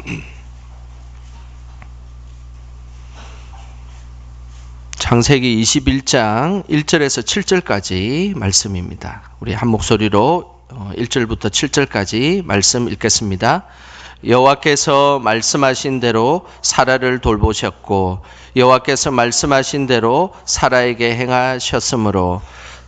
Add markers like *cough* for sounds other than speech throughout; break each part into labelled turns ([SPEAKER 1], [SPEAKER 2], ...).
[SPEAKER 1] *clears throat* 창세기 21장 1절에서 7절까지 말씀입니다. 우리 한 목소리로 1절부터 어, 7절까지 말씀 읽겠습니다. 여호와께서 말씀하신 대로 사라를 돌보셨고 여호와께서 말씀하신 대로 사라에게 행하셨으므로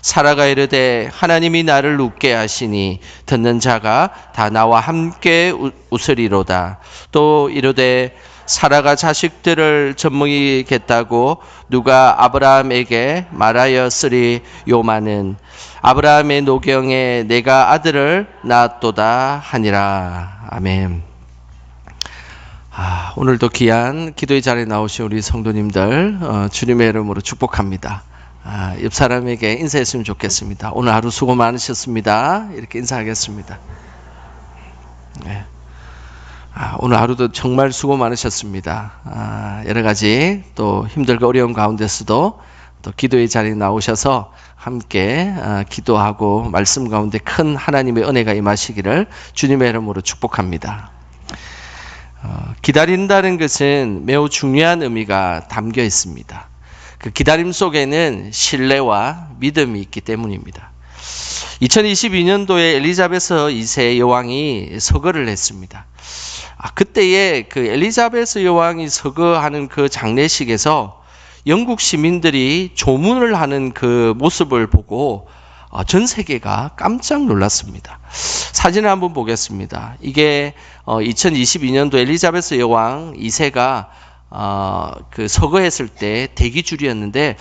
[SPEAKER 1] 사라가 이르되 하나님이 나를 웃게 하시니 듣는 자가 다 나와 함께 웃으리로다. 또 이르되 사라가 자식들을 젖먹이겠다고 누가 아브라함에게 말하였으리 요마는 아브라함의 노경에 내가 아들을 낳았도다 하니라. 아멘. 아, 오늘도 귀한 기도의 자리에 나오신 우리 성도님들 어, 주님의 이름으로 축복합니다. 아, 옆 사람에게 인사했으면 좋겠습니다. 오늘 하루 수고 많으셨습니다. 이렇게 인사하겠습니다. 네. 아, 오늘 하루도 정말 수고 많으셨습니다. 아, 여러 가지 또 힘들고 어려운 가운데서도 또 기도의 자리에 나오셔서 함께 아, 기도하고 말씀 가운데 큰 하나님의 은혜가 임하시기를 주님의 이름으로 축복합니다. 어, 기다린다는 것은 매우 중요한 의미가 담겨 있습니다. 그 기다림 속에는 신뢰와 믿음이 있기 때문입니다. 2022년도에 엘리자베스 2세 여왕이 서거를 했습니다. 아, 그때에 그 엘리자베스 여왕이 서거하는 그 장례식에서 영국 시민들이 조문을 하는 그 모습을 보고 어, 전 세계가 깜짝 놀랐습니다. 사진을 한번 보겠습니다. 이게 2022년도 어, 엘리자베스 여왕 2세가 어, 그 서거했을 때 대기줄이었는데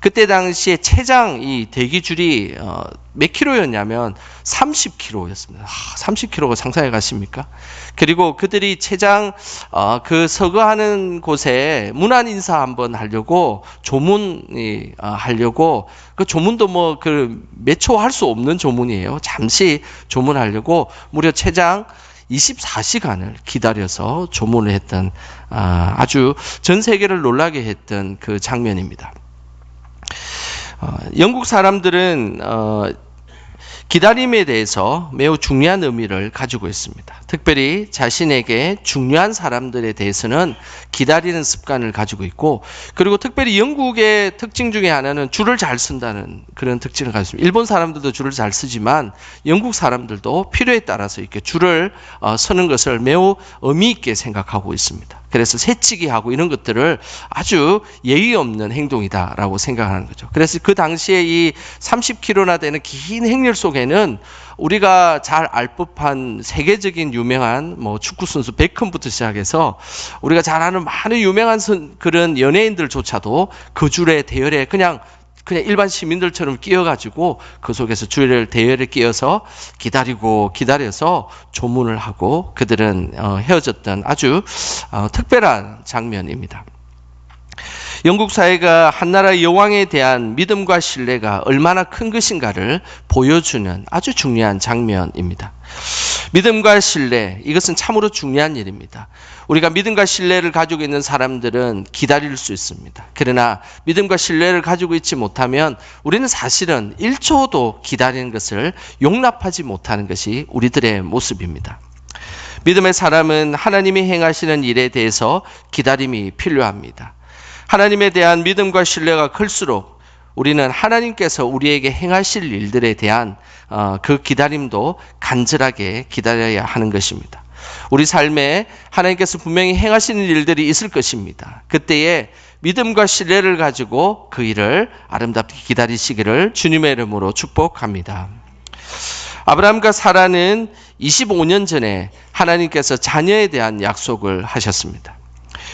[SPEAKER 1] 그때 당시에 최장 이 대기줄이 어, 몇 킬로였냐면 30킬로였습니다. 아, 30킬로가 상상해 가십니까? 그리고 그들이 최장 어, 그 서거하는 곳에 문안 인사 한번 하려고 조문이 어, 하려고 그 조문도 뭐 그 몇 초 할 수 없는 조문이에요. 잠시 조문하려고 무려 최장 24시간을 기다려서 조문을 했던 아, 아주 전 세계를 놀라게 했던 그 장면입니다. 어, 영국 사람들은 어, 기다림에 대해서 매우 중요한 의미를 가지고 있습니다. 특별히 자신에게 중요한 사람들에 대해서는 기다리는 습관을 가지고 있고, 그리고 특별히 영국의 특징 중에 하나는 줄을 잘 쓴다는 그런 특징을 가지고 있습니다. 일본 사람들도 줄을 잘 쓰지만 영국 사람들도 필요에 따라서 이렇게 줄을 어, 서는 것을 매우 의미 있게 생각하고 있습니다. 그래서 새치기 하고 이런 것들을 아주 예의 없는 행동이다라고 생각하는 거죠. 그래서 그 당시에 이 30km나 되는 긴 행렬 속에는 우리가 잘 알 법한 세계적인 유명한 뭐 축구 선수 베컴부터 시작해서 우리가 잘 아는 많은 유명한 선, 그런 연예인들조차도 그 줄에 대열에 그냥 그냥 일반 시민들처럼 끼어가지고 그 속에서 주를 대열에 끼어서 기다리고 기다려서 조문을 하고 그들은 어, 헤어졌던 아주 어, 특별한 장면입니다. 영국 사회가 한 나라 여왕에 대한 믿음과 신뢰가 얼마나 큰 것인가를 보여주는 아주 중요한 장면입니다. 믿음과 신뢰, 이것은 참으로 중요한 일입니다. 우리가 믿음과 신뢰를 가지고 있는 사람들은 기다릴 수 있습니다. 그러나 믿음과 신뢰를 가지고 있지 못하면 우리는 사실은 1초도 기다리는 것을 용납하지 못하는 것이 우리들의 모습입니다. 믿음의 사람은 하나님이 행하시는 일에 대해서 기다림이 필요합니다. 하나님에 대한 믿음과 신뢰가 클수록 우리는 하나님께서 우리에게 행하실 일들에 대한 어, 그 기다림도 간절하게 기다려야 하는 것입니다. 우리 삶에 하나님께서 분명히 행하시는 일들이 있을 것입니다. 그때에 믿음과 신뢰를 가지고 그 일을 아름답게 기다리시기를 주님의 이름으로 축복합니다. 아브라함과 사라는 25년 전에 하나님께서 자녀에 대한 약속을 하셨습니다.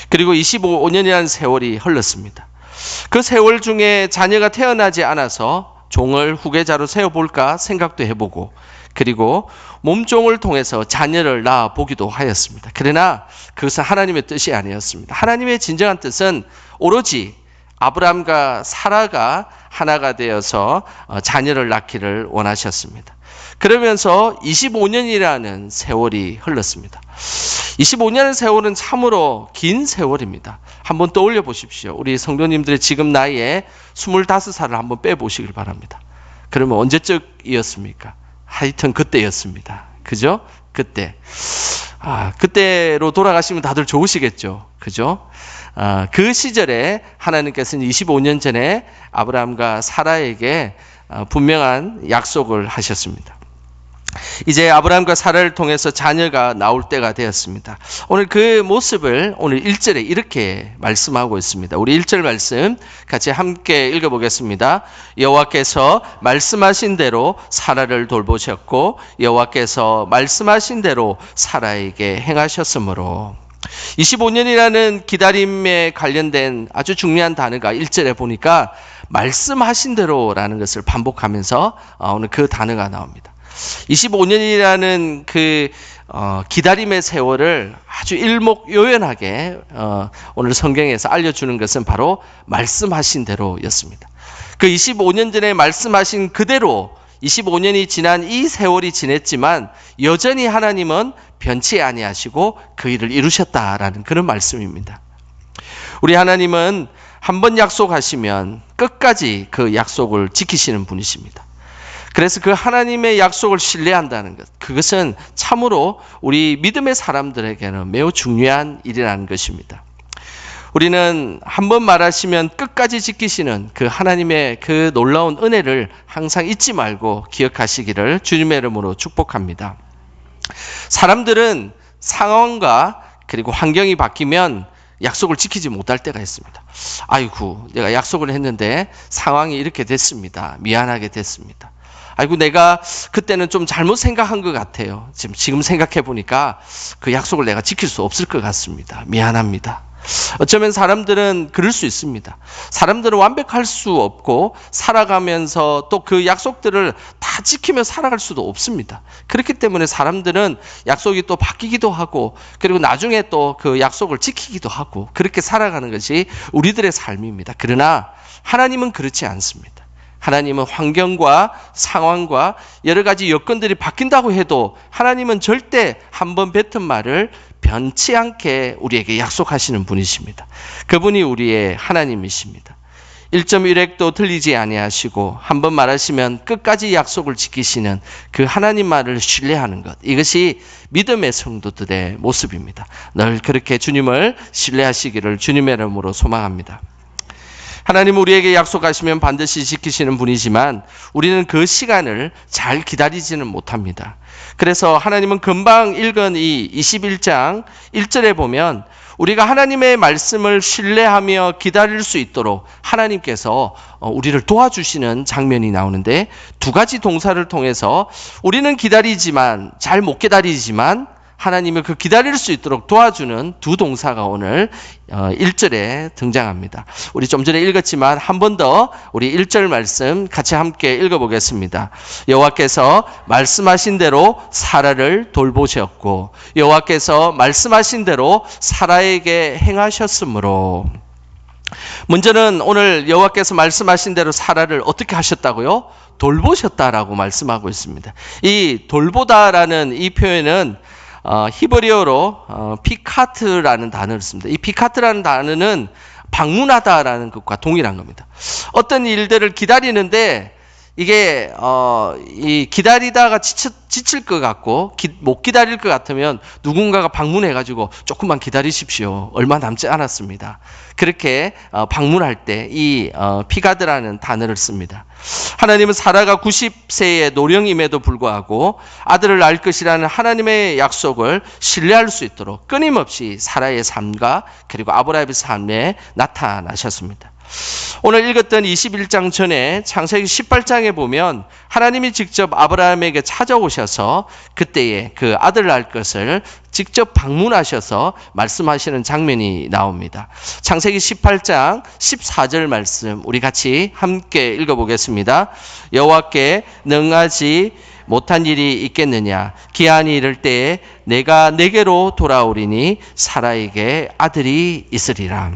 [SPEAKER 1] 그리고 25년이라는 세월이 흘렀습니다. 그 세월 중에 자녀가 태어나지 않아서 종을 후계자로 세워볼까 생각도 해보고 그리고 몸종을 통해서 자녀를 낳아 보기도 하였습니다. 그러나 그것은 하나님의 뜻이 아니었습니다. 하나님의 진정한 뜻은 오로지 아브람과 사라가 하나가 되어서 어, 자녀를 낳기를 원하셨습니다. 그러면서 25년이라는 세월이 흘렀습니다. 25년의 세월은 참으로 긴 세월입니다. 한번 떠올려 보십시오. 우리 성도님들의 지금 나이에 25살을 한번 빼보시길 바랍니다. 그러면 언제적이었습니까? 하여튼 그때였습니다. 그죠? 그때. 아, 그때로 돌아가시면 다들 좋으시겠죠. 그죠? 아, 그 시절에 하나님께서는 25년 전에 아브라함과 사라에게 아, 분명한 약속을 하셨습니다. 이제 아브라함과 사라를 통해서 자녀가 나올 때가 되었습니다. 오늘 그 모습을 오늘 1절에 이렇게 말씀하고 있습니다. 우리 1절 말씀 같이 함께 읽어 보겠습니다. 여호와께서 말씀하신 대로 사라를 돌보셨고 여호와께서 말씀하신 대로 사라에게 행하셨으므로 25년이라는 기다림에 관련된 아주 중요한 단어가 1절에 보니까 말씀하신 대로라는 것을 반복하면서 어, 오늘 그 단어가 나옵니다. 25년이라는 그 어, 기다림의 세월을 아주 일목요연하게 어, 오늘 성경에서 알려주는 것은 바로 말씀하신 대로였습니다. 그 25년 전에 말씀하신 그대로 25년이 지난 이 세월이 지냈지만 여전히 하나님은 변치 아니하시고 그 일을 이루셨다라는 그런 말씀입니다. 우리 하나님은 한 번 약속하시면 끝까지 그 약속을 지키시는 분이십니다. 그래서 그 하나님의 약속을 신뢰한다는 것, 그것은 참으로 우리 믿음의 사람들에게는 매우 중요한 일이라는 것입니다. 우리는 한 번 말하시면 끝까지 지키시는 그 하나님의 그 놀라운 은혜를 항상 잊지 말고 기억하시기를 주님의 이름으로 축복합니다. 사람들은 상황과 그리고 환경이 바뀌면 약속을 지키지 못할 때가 있습니다. 아이고, 내가 약속을 했는데 상황이 이렇게 됐습니다. 미안하게 됐습니다. 아이고 내가 그때는 좀 잘못 생각한 것 같아요. 지금 지금 생각해 보니까 그 약속을 내가 지킬 수 없을 것 같습니다. 미안합니다. 어쩌면 사람들은 그럴 수 있습니다. 사람들은 완벽할 수 없고 살아가면서 또 그 약속들을 다 지키며 살아갈 수도 없습니다. 그렇기 때문에 사람들은 약속이 또 바뀌기도 하고 그리고 나중에 또 그 약속을 지키기도 하고 그렇게 살아가는 것이 우리들의 삶입니다. 그러나 하나님은 그렇지 않습니다. 하나님은 환경과 상황과 여러 가지 여건들이 바뀐다고 해도 하나님은 절대 한 번 뱉은 말을 변치 않게 우리에게 약속하시는 분이십니다. 그분이 우리의 하나님이십니다. 1.1핵도 틀리지 아니하시고 한 번 말하시면 끝까지 약속을 지키시는 그 하나님 말을 신뢰하는 것. 이것이 믿음의 성도들의 모습입니다. 늘 그렇게 주님을 신뢰하시기를 주님의 이름으로 소망합니다. 하나님 우리에게 약속하시면 반드시 지키시는 분이지만 우리는 그 시간을 잘 기다리지는 못합니다. 그래서 하나님은 금방 읽은 이 21장 1절에 보면 우리가 하나님의 말씀을 신뢰하며 기다릴 수 있도록 하나님께서 어, 우리를 도와주시는 장면이 나오는데 두 가지 동사를 통해서 우리는 기다리지만 잘 못 기다리지만 하나님을 그 기다릴 수 있도록 도와주는 두 동사가 오늘 1절에 어, 등장합니다. 우리 좀 전에 읽었지만 한 번 더 우리 1절 말씀 같이 함께 읽어보겠습니다. 여호와께서 말씀하신 대로 사라를 돌보셨고 여호와께서 말씀하신 대로 사라에게 행하셨으므로 먼저는 오늘 여호와께서 말씀하신 대로 사라를 어떻게 하셨다고요? 돌보셨다라고 말씀하고 있습니다. 이 돌보다라는 이 표현은 어, 히브리어로 어, 피카트라는 단어를 씁니다. 이 피카트라는 단어는 방문하다라는 것과 동일한 겁니다. 어떤 일들을 기다리는데 이게 어, 이 기다리다가 지쳐, 지칠 것 같고 기, 못 기다릴 것 같으면 누군가가 방문해가지고 조금만 기다리십시오. 얼마 남지 않았습니다. 그렇게 어, 방문할 때 이 어, 피가드라는 단어를 씁니다. 하나님은 사라가 90세의 노령임에도 불구하고 아들을 낳을 것이라는 하나님의 약속을 신뢰할 수 있도록 끊임없이 사라의 삶과 그리고 아브라함의 삶에 나타나셨습니다. 오늘 읽었던 21장 전에 창세기 18장에 보면 하나님이 직접 아브라함에게 찾아오셔서 그때에 그 아들 낳을 것을 직접 방문하셔서 말씀하시는 장면이 나옵니다. 창세기 18장 14절 말씀 우리 같이 함께 읽어보겠습니다. 여호와께 능하지 못한 일이 있겠느냐 기한이 이를 때에 내가 내게로 돌아오리니 사라에게 아들이 있으리라.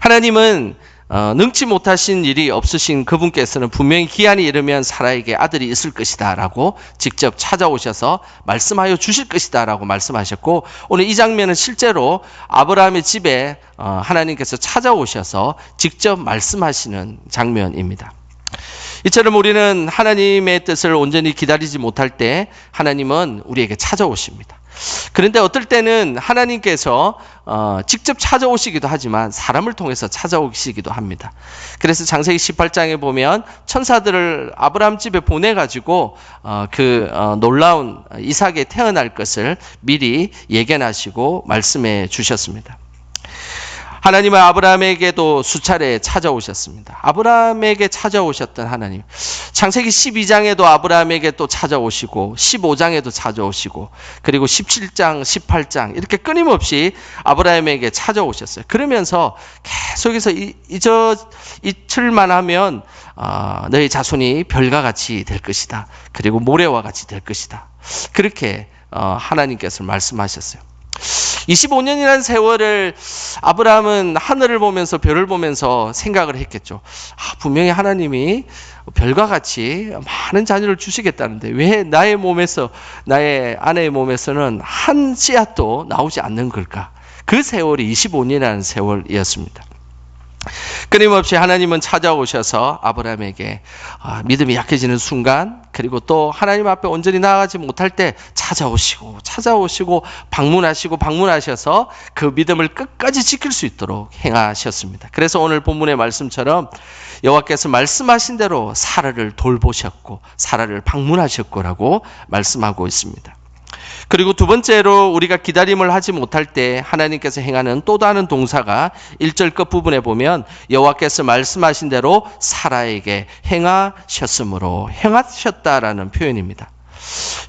[SPEAKER 1] 하나님은 어, 능치 못하신 일이 없으신 그분께서는 분명히 기한이 이르면 사라에게 아들이 있을 것이다라고 직접 찾아오셔서 말씀하여 주실 것이다라고 말씀하셨고 오늘 이 장면은 실제로 아브라함의 집에 어, 하나님께서 찾아오셔서 직접 말씀하시는 장면입니다. 이처럼 우리는 하나님의 뜻을 온전히 기다리지 못할 때 하나님은 우리에게 찾아오십니다. 그런데 어떨 때는 하나님께서 어, 직접 찾아오시기도 하지만 사람을 통해서 찾아오시기도 합니다. 그래서 장세기 18장에 보면 천사들을 아브라함 집에 보내가지고 어, 그 어, 놀라운 이삭에 태어날 것을 미리 예견하시고 말씀해 주셨습니다. 하나님은 아브라함에게도 수차례 찾아오셨습니다. 아브라함에게 찾아오셨던 하나님. 창세기 12장에도 아브라함에게 또 찾아오시고 15장에도 찾아오시고 그리고 17장, 18장 이렇게 끊임없이 아브라함에게 찾아오셨어요. 그러면서 계속해서 이저 이틀만 하면 어, 너희 자손이 별과 같이 될 것이다. 그리고 모래와 같이 될 것이다. 그렇게 어, 하나님께서 말씀하셨어요. 25년이라는 세월을 아브라함은 하늘을 보면서 별을 보면서 생각을 했겠죠. 아, 분명히 하나님이 별과 같이 많은 자녀를 주시겠다는데 왜 나의 몸에서 나의 아내의 몸에서는 한 씨앗도 나오지 않는 걸까? 그 세월이 25년이라는 세월이었습니다. 끊임없이 하나님은 찾아오셔서 아브라함에게 아, 믿음이 약해지는 순간 그리고 또 하나님 앞에 온전히 나아가지 못할 때 찾아오시고 찾아오시고 방문하시고 방문하셔서 그 믿음을 끝까지 지킬 수 있도록 행하셨습니다. 그래서 오늘 본문의 말씀처럼 여호와께서 말씀하신 대로 사라를 돌보셨고 사라를 방문하셨고라고 말씀하고 있습니다. 그리고 두 번째로 우리가 기다림을 하지 못할 때 하나님께서 행하는 또 다른 동사가 1절 끝부분에 보면 여호와께서 말씀하신 대로 사라에게 행하셨으므로 행하셨다라는 표현입니다.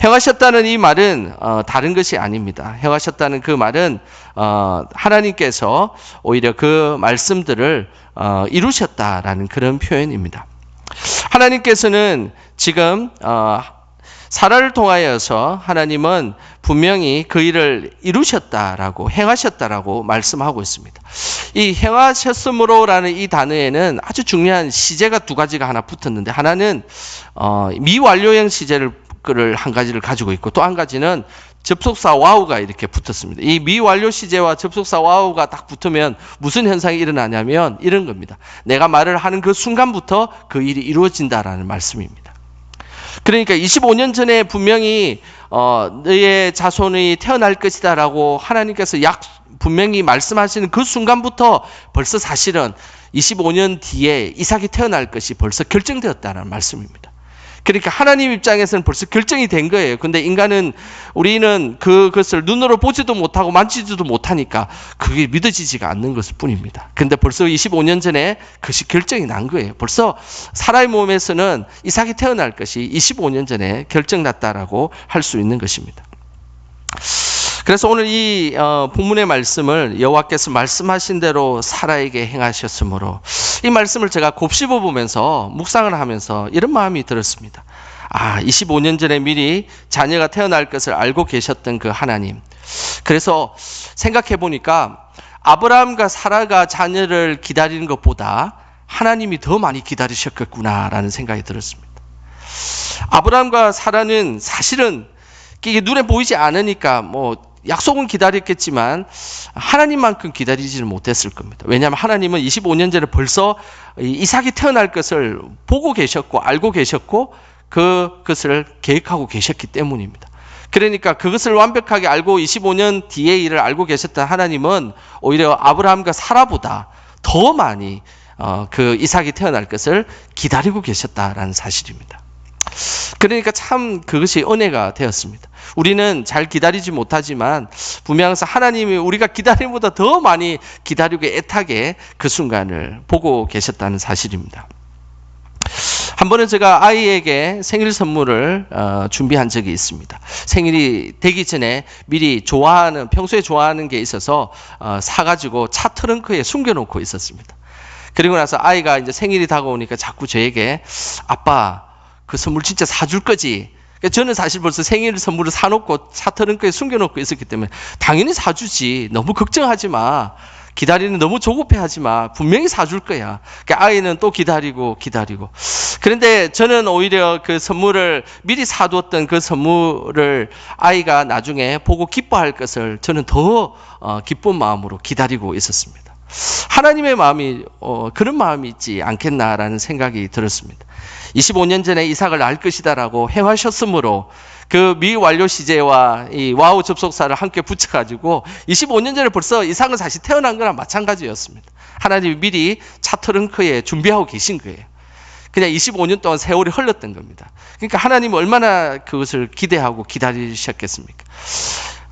[SPEAKER 1] 행하셨다는 이 말은 어, 다른 것이 아닙니다. 행하셨다는 그 말은 어, 하나님께서 오히려 그 말씀들을 어, 이루셨다라는 그런 표현입니다. 하나님께서는 지금 어, 사라를 통하여서 하나님은 분명히 그 일을 이루셨다라고 행하셨다라고 말씀하고 있습니다. 이 행하셨으므로라는 이 단어에는 아주 중요한 시제가 두 가지가 하나 붙었는데 하나는 어, 미완료형 시제를 한 가지를 가지고 있고 또 한 가지는 접속사 와우가 이렇게 붙었습니다. 이 미완료 시제와 접속사 와우가 딱 붙으면 무슨 현상이 일어나냐면 이런 겁니다. 내가 말을 하는 그 순간부터 그 일이 이루어진다라는 말씀입니다. 그러니까 25년 전에 분명히 어, 너의 자손이 태어날 것이다라고 하나님께서 약 분명히 말씀하시는 그 순간부터 벌써 사실은 25년 뒤에 이삭이 태어날 것이 벌써 결정되었다는 말씀입니다. 그러니까 하나님 입장에서는 벌써 결정이 된 거예요. 근데 인간은 우리는 그것을 눈으로 보지도 못하고 만지지도 못하니까 그게 믿어지지가 않는 것일 뿐입니다. 근데 벌써 25년 전에 그것이 결정이 난 거예요. 벌써 사람의 몸에서는 이삭이 태어날 것이 25년 전에 결정났다라고 할 수 있는 것입니다. 그래서 오늘 이 어, 본문의 말씀을 여호와께서 말씀하신 대로 사라에게 행하셨으므로 이 말씀을 제가 곱씹어 보면서 묵상을 하면서 이런 마음이 들었습니다. 아, 25년 전에 미리 자녀가 태어날 것을 알고 계셨던 그 하나님. 그래서 생각해 보니까 아브라함과 사라가 자녀를 기다리는 것보다 하나님이 더 많이 기다리셨겠구나라는 생각이 들었습니다. 아브라함과 사라는 사실은 이게 눈에 보이지 않으니까 뭐 약속은 기다렸겠지만 하나님만큼 기다리지는 못했을 겁니다. 왜냐하면 하나님은 25년 전에 벌써 이삭이 태어날 것을 보고 계셨고 알고 계셨고 그것을 계획하고 계셨기 때문입니다. 그러니까 그것을 완벽하게 알고 25년 뒤의 일을 알고 계셨던 하나님은 오히려 아브라함과 사라보다 더 많이 어, 그 이삭이 태어날 것을 기다리고 계셨다라는 사실입니다. 그러니까 참 그것이 은혜가 되었습니다. 우리는 잘 기다리지 못하지만 분명히 하나님이 우리가 기다림보다 더 많이 기다리고 애타게 그 순간을 보고 계셨다는 사실입니다. 한 번은 제가 아이에게 생일 선물을 어, 준비한 적이 있습니다. 생일이 되기 전에 미리 좋아하는 평소에 좋아하는 게 있어서 어, 사가지고 차 트렁크에 숨겨놓고 있었습니다. 그리고 나서 아이가 이제 생일이 다가오니까 자꾸 저에게 아빠 그 선물 진짜 사줄 거지. 그러니까 저는 사실 벌써 생일 선물을 사놓고 차 트렁크에 숨겨놓고 있었기 때문에 당연히 사주지. 너무 걱정하지 마. 기다리는 너무 조급해 하지 마. 분명히 사줄 거야. 그러니까 아이는 또 기다리고 기다리고. 그런데 저는 오히려 그 선물을 미리 사두었던 그 선물을 아이가 나중에 보고 기뻐할 것을 저는 더 어, 기쁜 마음으로 기다리고 있었습니다. 하나님의 마음이 어, 그런 마음이 있지 않겠나라는 생각이 들었습니다. 25년 전에 이삭을 낳을 것이다라고 행하셨으므로 그 미완료 시제와 이 와우 접속사를 함께 붙여가지고 25년 전에 벌써 이삭은 사실 태어난 거랑 마찬가지였습니다. 하나님이 미리 차 트렁크에 준비하고 계신 거예요. 그냥 25년 동안 세월이 흘렀던 겁니다. 그러니까 하나님 얼마나 그것을 기대하고 기다리셨겠습니까?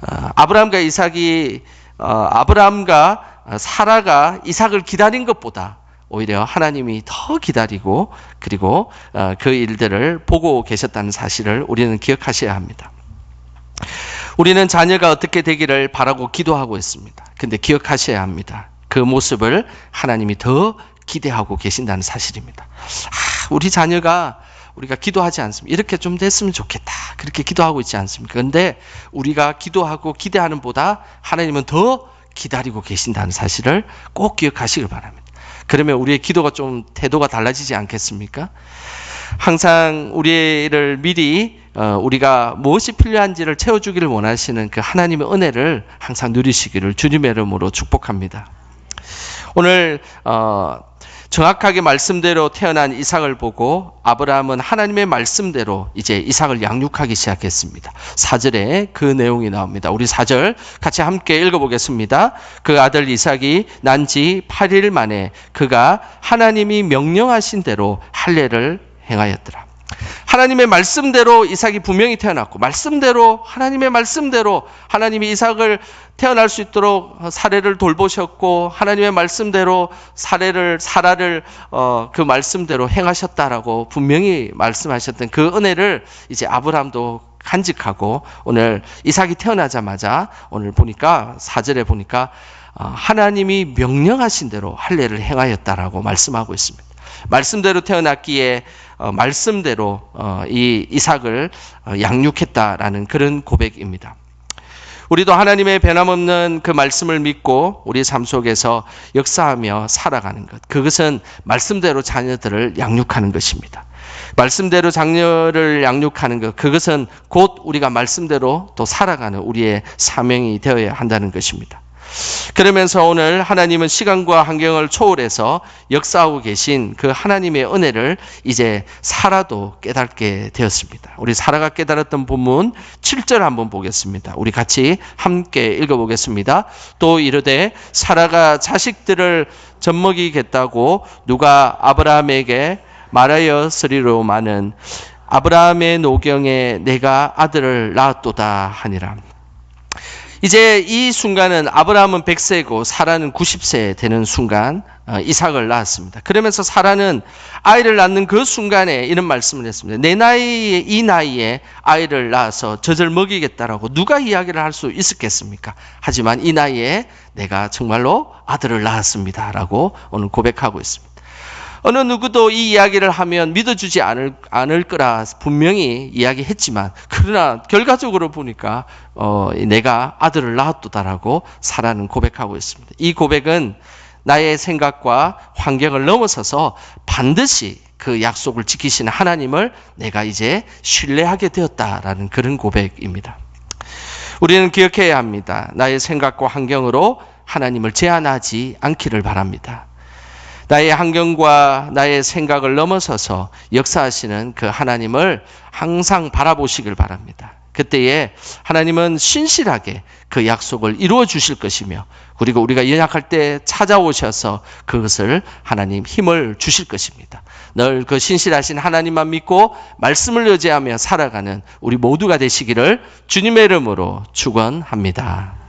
[SPEAKER 1] 어, 아브라함과 이삭이 어, 아브라함과 사라가 이삭을 기다린 것보다 오히려 하나님이 더 기다리고 그리고 어, 그 일들을 보고 계셨다는 사실을 우리는 기억하셔야 합니다. 우리는 자녀가 어떻게 되기를 바라고 기도하고 있습니다. 근데 기억하셔야 합니다. 그 모습을 하나님이 더 기대하고 계신다는 사실입니다. 아, 우리 자녀가 우리가 기도하지 않습니다. 이렇게 좀 됐으면 좋겠다. 그렇게 기도하고 있지 않습니까? 근데 우리가 기도하고 기대하는 보다 하나님은 더 기다리고 계신다는 사실을 꼭 기억하시길 바랍니다. 그러면 우리의 기도가 좀 태도가 달라지지 않겠습니까? 항상 우리를 미리 어, 우리가 무엇이 필요한지를 채워주기를 원하시는 그 하나님의 은혜를 항상 누리시기를 주님의 이름으로 축복합니다. 오늘 어, 정확하게 말씀대로 태어난 이삭을 보고 아브라함은 하나님의 말씀대로 이제 이삭을 양육하기 시작했습니다. 4절에 그 내용이 나옵니다. 우리 4절 같이 함께 읽어보겠습니다. 그 아들 이삭이 난 지 8일 만에 그가 하나님이 명령하신 대로 할례를 행하였더라. 하나님의 말씀대로 이삭이 분명히 태어났고 말씀대로 하나님의 말씀대로 하나님이 이삭을 태어날 수 있도록 사례를 돌보셨고 하나님의 말씀대로 사례를 사라를 어, 그 말씀대로 행하셨다라고 분명히 말씀하셨던 그 은혜를 이제 아브라함도 간직하고 오늘 이삭이 태어나자마자 오늘 보니까 사절에 보니까 어, 하나님이 명령하신 대로 할례를 행하였다라고 말씀하고 있습니다. 말씀대로 태어났기에 어, 말씀대로 어, 이 이삭을 어, 양육했다라는 그런 고백입니다. 우리도 하나님의 변함없는 그 말씀을 믿고 우리 삶 속에서 역사하며 살아가는 것. 그것은 말씀대로 자녀들을 양육하는 것입니다. 말씀대로 자녀를 양육하는 것. 그것은 곧 우리가 말씀대로 또 살아가는 우리의 사명이 되어야 한다는 것입니다. 그러면서 오늘 하나님은 시간과 환경을 초월해서 역사하고 계신 그 하나님의 은혜를 이제 사라도 깨닫게 되었습니다. 우리 사라가 깨달았던 본문 7절 한번 보겠습니다. 우리 같이 함께 읽어보겠습니다. 또 이르되 사라가 자식들을 젖먹이겠다고 누가 아브라함에게 말하였으리로마는 아브라함의 노경에 내가 아들을 낳았도다 하니라. 이제 이 순간은 아브라함은 100세고 사라는 90세 되는 순간 어, 이삭을 낳았습니다. 그러면서 사라는 아이를 낳는 그 순간에 이런 말씀을 했습니다. 내 나이에 이 나이에 아이를 낳아서 젖을 먹이겠다라고 누가 이야기를 할 수 있었겠습니까? 하지만 이 나이에 내가 정말로 아들을 낳았습니다라고 오늘 고백하고 있습니다. 어느 누구도 이 이야기를 하면 믿어주지 않을, 않을 거라 분명히 이야기했지만, 그러나 결과적으로 보니까, 어, 내가 아들을 낳았도다라고 사라는 고백하고 있습니다. 이 고백은 나의 생각과 환경을 넘어서서 반드시 그 약속을 지키시는 하나님을 내가 이제 신뢰하게 되었다라는 그런 고백입니다. 우리는 기억해야 합니다. 나의 생각과 환경으로 하나님을 제한하지 않기를 바랍니다. 나의 환경과 나의 생각을 넘어서서 역사하시는 그 하나님을 항상 바라보시길 바랍니다. 그때에 하나님은 신실하게 그 약속을 이루어 주실 것이며 그리고 우리가 연약할 때 찾아오셔서 그것을 하나님 힘을 주실 것입니다. 늘 그 신실하신 하나님만 믿고 말씀을 의지하며 살아가는 우리 모두가 되시기를 주님의 이름으로 축원합니다.